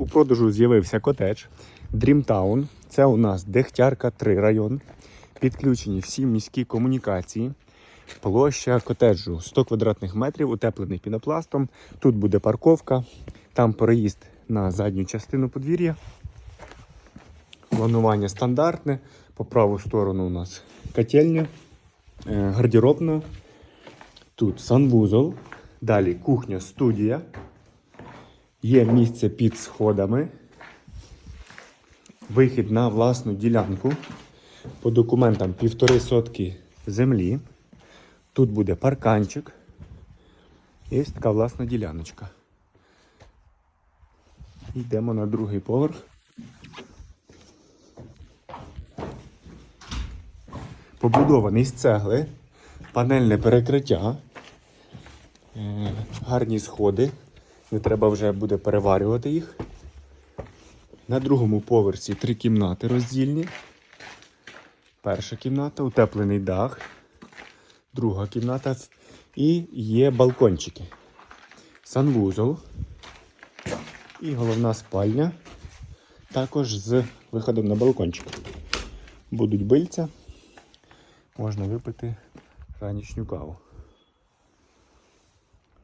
у продажу з'явився котедж Dreamtown. Це у нас Дегтярка 3 район. Підключені всі міські комунікації. Площа котеджу 100 квадратних метрів, утеплений пінопластом. Тут буде парковка, там переїзд на задню частину подвір'я. Планування стандартне. По праву сторону у нас котельня, е, гардеробна. Тут санвузол. Далі кухня, студія. Є місце під сходами. Вихід на власну ділянку. По документам півтори сотки землі. Тут буде парканчик. Є така власна діляночка. Йдемо на другий поверх. Побудований з цегли, панельне перекриття, е, гарні сходи. Не треба вже буде переварювати їх. На другому поверсі три кімнати роздільні. Перша кімната, утеплений дах, друга кімната і є балкончики. Санвузол і головна спальня. Також з виходом на балкончик. Будуть бильця, можна випити ранішню каву.